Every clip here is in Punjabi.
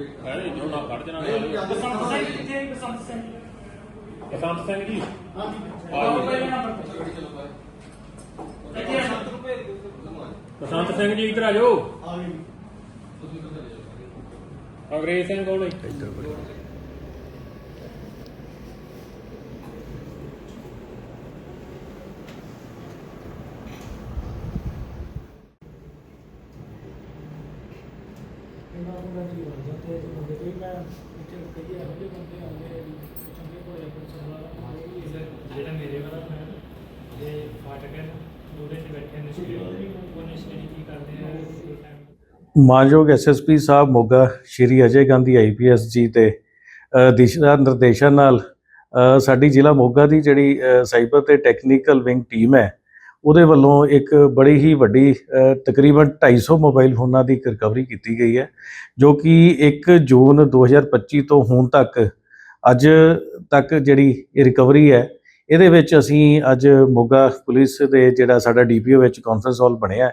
ਹੈ ਨਹੀਂ ਜੋ ਨਾ ਕੱਢ ਜਣਾ ਬਸੰਤ ਸਿੰਘ। ਕਿੱਥੇ ਬਸੰਤ ਸਿੰਘ? ਬਸੰਤ ਸਿੰਘ ਜੀ। ਬਸੰਤ ਸਿੰਘ ਜੀ ਇੱਧਰ ਆ ਜਾਓ। ਅੰਗਰੇਜ਼ ਸਿੰਘ ਕੌਣ ਹੈ। ਇਹਨਾਂ ਨੂੰ ਮੈਂ ਜੀ ਹੋ ਜਾਂਦੇ ਤੇ ਬੰਦੇ ਕੋਈ ਮੈਂ ਵਿੱਚ ਕਈ ਇਹੋ ਜਿਹੇ ਬੰਦੇ ਆਉਂਦੇ ਆ ਵੀ ਚੰਗੇ ਭਲੇ ਪੁਲਿਸ ਵਾਲਾ ਜਿਹੜਾ ਮੇਰੇ ਵਾਲਾ ਫਰੈਂਡ ਜੇ ਫਾਟਕ ਹੈ ਨਾ, ਉਹਦੇ 'ਚ ਬੈਠੇ ਨੇ ਸਟੇਡੀਅਮ ਉਹ ਨਸ਼ੇ ਕੀ ਕਰਦੇ ਆ? ਉਹ ਟਾਈਮ ਮਾਨਯੋਗ ਐਸਐਸਪੀ ਸਾਹਿਬ ਮੋਗਾ ਸ਼੍ਰੀ ਅਜੇ ਗਾਂਧੀ ਆਈਪੀਐਸ ਜੀ ਤੇ ਅ, ਦਿਸ਼ਾ ਨਿਰਦੇਸ਼ਨ ਨਾਲ ਸਾਡੀ ਜ਼ਿਲ੍ਹਾ ਮੋਗਾ ਦੀ ਜਿਹੜੀ ਸਾਈਬਰ ਤੇ ਟੈਕਨੀਕਲ ਵਿੰਗ ਟੀਮ ਹੈ ਉਹਦੇ ਵੱਲੋਂ ਇੱਕ ਬੜੀ ਹੀ ਵੱਡੀ ਅ, ਤਕਰੀਬਨ 250 ਮੋਬਾਈਲ ਫੋਨਾਂ ਦੀ ਰਿਕਵਰੀ ਕੀਤੀ ਗਈ ਹੈ ਜੋ ਕਿ 1 ਜੂਨ 2025 ਤੋਂ ਹੁਣ ਤੱਕ ਅੱਜ ਤੱਕ ਜਿਹੜੀ ਇਹ ਰਿਕਵਰੀ ਹੈ ਇਹਦੇ ਵਿੱਚ ਅਸੀਂ ਅੱਜ ਮੋਗਾ ਪੁਲਿਸ ਦੇ ਜਿਹੜਾ ਸਾਡਾ ਡੀਪੀਓ ਵਿੱਚ ਕਾਨਫਰੰਸ ਹਾਲ ਬਣਿਆ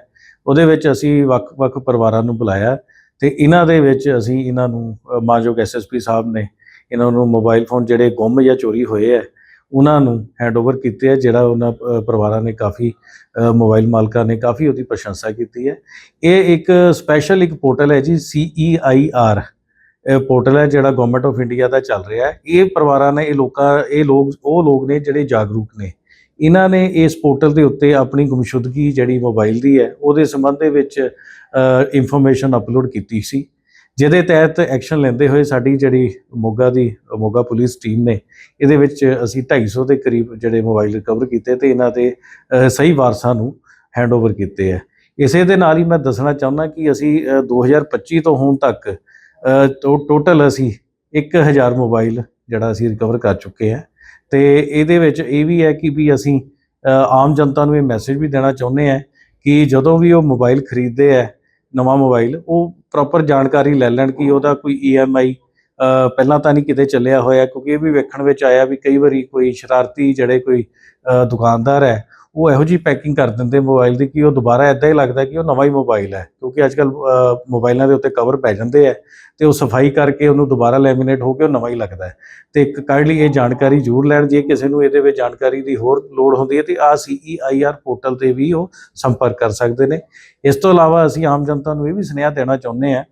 ਉਹਦੇ ਵਿੱਚ ਅਸੀਂ ਵੱਖ-ਵੱਖ ਪਰਿਵਾਰਾਂ ਨੂੰ ਬੁਲਾਇਆ ਤੇ ਇਹਨਾਂ ਦੇ ਵਿੱਚ ਅਸੀਂ ਇਹਨਾਂ ਨੂੰ ਅ, ਮਾਨਯੋਗ ਐਸਐਸਪੀ ਸਾਹਿਬ ਨੇ ਇਹਨਾਂ ਨੂੰ ਮੋਬਾਈਲ ਫੋਨ ਜਿਹੜੇ ਗੁੰਮ ਜਾਂ ਚੋਰੀ ਹੋਏ ਹੈ ਉਹਨਾਂ ਨੂੰ ਹੈਂਡਓਵਰ ਕੀਤੇ ਹੈ ਜਿਹੜਾ ਉਹਨਾਂ ਅ, ਪਰਿਵਾਰਾਂ ਨੇ ਕਾਫੀ ਮੋਬਾਈਲ ਮਾਲਕਾਂ ਨੇ ਕਾਫੀ ਉਹਦੀ ਪ੍ਰਸ਼ੰਸਾ ਕੀਤੀ ਹੈ। ਇਹ ਇੱਕ ਸਪੈਸ਼ਲ ਇੱਕ ਪੋਰਟਲ ਹੈ ਜੀ CEIR ਇਹ ਪੋਰਟਲ ਹੈ ਜਿਹੜਾ ਗਵਰਨਮੈਂਟ ਆਫ ਇੰਡੀਆ ਦਾ ਚੱਲ ਰਿਹਾ ਹੈ। ਇਹ ਪਰਿਵਾਰਾਂ ਨੇ ਇਹ ਲੋਕਾਂ ਇਹ ਲੋਕ ਉਹ ਲੋਕ ਨੇ ਜਿਹੜੇ ਜਾਗਰੂਕ ਨੇ ਇਹਨਾਂ ਨੇ ਇਸ ਪੋਰਟਲ ਦੇ ਉੱਤੇ ਆਪਣੀ ਗੁੰਮਸ਼ੁਦਗੀ ਜਿਹੜੀ ਮੋਬਾਈਲ ਦੀ ਹੈ ਉਹਦੇ ਸੰਬੰਧ ਦੇ ਵਿੱਚ ਇਨਫੋਰਮੇਸ਼ਨ ਅਪਲੋਡ ਕੀਤੀ ਸੀ। ਜਿਹਦੇ ਤਹਿਤ ਐਕਸ਼ਨ ਲੈਂਦੇ ਹੋਏ ਸਾਡੀ ਜਿਹੜੀ ਮੋਗਾ ਦੀ ਮੋਗਾ ਪੁਲਿਸ ਟੀਮ ਨੇ ਇਹਦੇ ਵਿੱਚ ਅਸੀਂ 250 ਦੇ ਕਰੀਬ ਜਿਹੜੇ ਮੋਬਾਈਲ ਰਿਕਵਰ ਕੀਤੇ ਤੇ ਇਹਨਾਂ ਦੇ ਸਹੀ ਵਾਰਸਾਂ ਨੂੰ ਹੈਂਡਓਵਰ ਕੀਤੇ ਹੈ ਇਸੇ ਦੇ ਨਾਲ ਹੀ ਮੈਂ ਦੱਸਣਾ ਚਾਹੁੰਦਾ ਕਿ ਅਸੀਂ ਅ, 2025 ਤੋਂ ਹੁਣ ਤੱਕ ਅ, ਟੋਟਲ ਅਸੀਂ 1000 ਮੋਬਾਈਲ ਜਿਹੜਾ ਅਸੀਂ ਰਿਕਵਰ ਕਰ ਚੁੱਕੇ ਹਾਂ ਤੇ ਇਹਦੇ ਵਿੱਚ ਇਹ ਵੀ ਹੈ ਕਿ ਵੀ ਅਸੀਂ ਆਮ ਜਨਤਾ ਨੂੰ ਇਹ ਮੈਸੇਜ ਵੀ ਦੇਣਾ ਚਾਹੁੰਦੇ ਹਾਂ ਕਿ ਜਦੋਂ ਵੀ ਉਹ ਮੋਬਾਈਲ ਖਰੀਦਦੇ ਹੈ ਨਵਾਂ ਮੋਬਾਈਲ ਉਹ ਪ੍ਰੋਪਰ ਜਾਣਕਾਰੀ ਲੈ ਲੈਣ ਕਿ ਉਹਦਾ ਕੋਈ EMI ਅ, ਪਹਿਲਾਂ ਤਾਂ ਨਹੀਂ ਕਿਤੇ ਚੱਲਿਆ ਹੋਇਆ ਕਿਉਂਕਿ ਇਹ ਵੀ ਵੇਖਣ ਵਿੱਚ ਆਇਆ ਵੀ ਕਈ ਵਾਰੀ ਕੋਈ ਸ਼ਰਾਰਤੀ ਜਿਹੜੇ ਕੋਈ ਅ, ਦੁਕਾਨਦਾਰ ਹੈ ਉਹ ਇਹੋ ਜੀ ਪੈਕਿੰਗ ਕਰ ਦਿੰਦੇ ਮੋਬਾਈਲ ਦੀ ਕਿ ਉਹ ਦੁਬਾਰਾ ਇਦਾਂ ਹੀ ਲੱਗਦਾ ਕਿ ਉਹ ਨਵਾਂ ਹੀ ਮੋਬਾਈਲ ਹੈ, ਕਿਉਂਕਿ ਅੱਜ ਅੱਜਕੱਲ ਮੋਬਾਈਲਾਂ ਦੇ ਉੱਤੇ ਕਵਰ ਪੈ ਜਾਂਦੇ ਆ ਤੇ ਉਹ ਸਫ਼ਾਈ ਕਰਕੇ ਉਹਨੂੰ ਦੁਬਾਰਾ ਲੈਮੀਨੇਟ ਹੋ ਕੇ ਉਹ ਨਵਾਂ ਹੀ ਲੱਗਦਾ ਹੈ। ਤੇ ਇੱਕ ਕਾਈਂਡਲੀ ਇਹ ਜਾਣਕਾਰੀ ਜ਼ਰੂਰ ਲੈਣ, ਜੇ ਕਿਸੇ ਨੂੰ ਇਹਦੇ ਵਿੱਚ ਜਾਣਕਾਰੀ ਦੀ ਹੋਰ ਲੋੜ ਹੁੰਦੀ ਹੈ ਤੇ ਆ CEIR ਪੋਰਟਲ ਤੇ ਵੀ ਉਹ ਸੰਪਰਕ ਕਰ ਸਕਦੇ ਨੇ। ਇਸ ਤੋਂ ਇਲਾਵਾ ਅਸੀਂ ਆਮ ਜਨਤਾ ਨੂੰ ਇਹ ਵੀ ਸੁਨੇਹਾ ਦੇਣਾ ਚਾਹੁੰਦੇ ਹਾਂ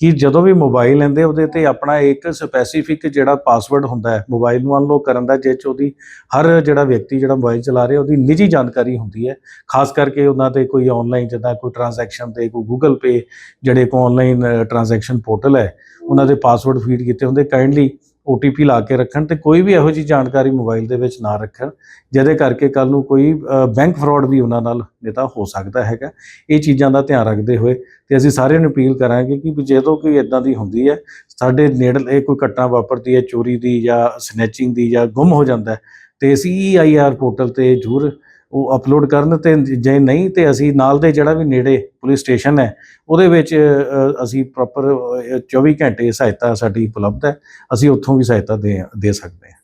ਕਿ ਜਦੋਂ ਵੀ ਮੋਬਾਈਲ ਲੈਂਦੇ, ਉਹਦੇ ਤੇ ਆਪਣਾ ਇੱਕ ਸਪੈਸੀਫਿਕ ਜਿਹੜਾ ਪਾਸਵਰਡ ਹੁੰਦਾ ਹੈ ਮੋਬਾਈਲ ਨੂੰ ਅਨਲੌਕ ਕਰਨ ਦਾ, ਜਿਹ 'ਚ ਉਹਦੀ ਹਰ ਜਿਹੜਾ ਵਿਅਕਤੀ ਜਿਹੜਾ ਮੋਬਾਈਲ ਚਲਾ ਰਿਹਾ, ਉਹਦੀ ਨਿੱਜੀ ਜਾਣਕਾਰੀ ਹੁੰਦੀ ਹੈ। ਖਾਸ ਕਰਕੇ ਉਹਨਾਂ ਤੇ ਕੋਈ ਆਨਲਾਈਨ ਜਿੱਦਾਂ ਕੋਈ ਟ੍ਰਾਂਜੈਕਸ਼ਨ ਤੇ ਕੋਈ ਗੂਗਲ ਪੇ ਜਿਹੜੇ ਕੋ ਆਨਲਾਈਨ ਟ੍ਰਾਂਜੈਕਸ਼ਨ ਪੋਰਟਲ ਹੈ, ਉਹਨਾਂ ਦੇ ਪਾਸਵਰਡ ਫੀਡ ਕੀਤੇ ਹੁੰਦੇ। ਕਾਈਂਡਲੀ OTP ਲਾ ਕੇ ਰੱਖਣ ਤੇ ਕੋਈ ਵੀ ਇਹੋ ਜੀ ਜਾਣਕਾਰੀ ਮੋਬਾਈਲ ਦੇ ਵਿੱਚ ਨਾ ਰੱਖਣ, ਜਿਹਦੇ ਕਰਕੇ ਕੱਲ ਨੂੰ ਕੋਈ ਬੈਂਕ ਫਰਾਡ ਵੀ ਉਹਨਾਂ ਨਾਲ ਨਹੀਂ ਹੋ ਸਕਦਾ ਹੈਗਾ। ਇਹ ਚੀਜ਼ਾਂ ਦਾ ਧਿਆਨ ਰੱਖਦੇ ਹੋਏ ਤੇ ਅਸੀਂ ਸਾਰਿਆਂ ਨੂੰ ਅਪੀਲ ਕਰਾਂਗੇ ਕਿ ਵੀ ਜਦੋਂ ਕੋਈ ਇਦਾਂ ਦੀ ਹੁੰਦੀ ਹੈ, ਸਾਡੇ ਨੇੜਲੇ ਕੋਈ ਘਟਨਾ ਵਾਪਰਦੀ ਹੈ, ਚੋਰੀ ਦੀ ਜਾਂ ਸਨੈਚਿੰਗ ਦੀ ਜਾਂ ਗੁੰਮ ਹੋ ਜਾਂਦਾ ਹੈ, ਤੇ CEIR ਪੋਰਟਲ ਤੇ ਜ਼ਰੂਰ ਉਹ ਅਪਲੋਡ ਕਰਨ ਤੇ ਜੇ ਨਹੀਂ ਤੇ ਅਸੀਂ ਨਾਲ ਦੇ ਜਿਹੜਾ ਵੀ ਨੇੜੇ ਪੁਲਿਸ ਸਟੇਸ਼ਨ ਹੈ, ਉਹਦੇ ਵਿੱਚ ਅਸੀਂ ਪ੍ਰੋਪਰ 24 ਘੰਟੇ ਸਹਾਇਤਾ ਸਾਡੀ ਉਪਲਬਧ ਹੈ। ਅਸੀਂ ਉੱਥੋਂ ਵੀ ਸਹਾਇਤਾ ਦੇ ਦੇ ਸਕਦੇ ਹਾਂ।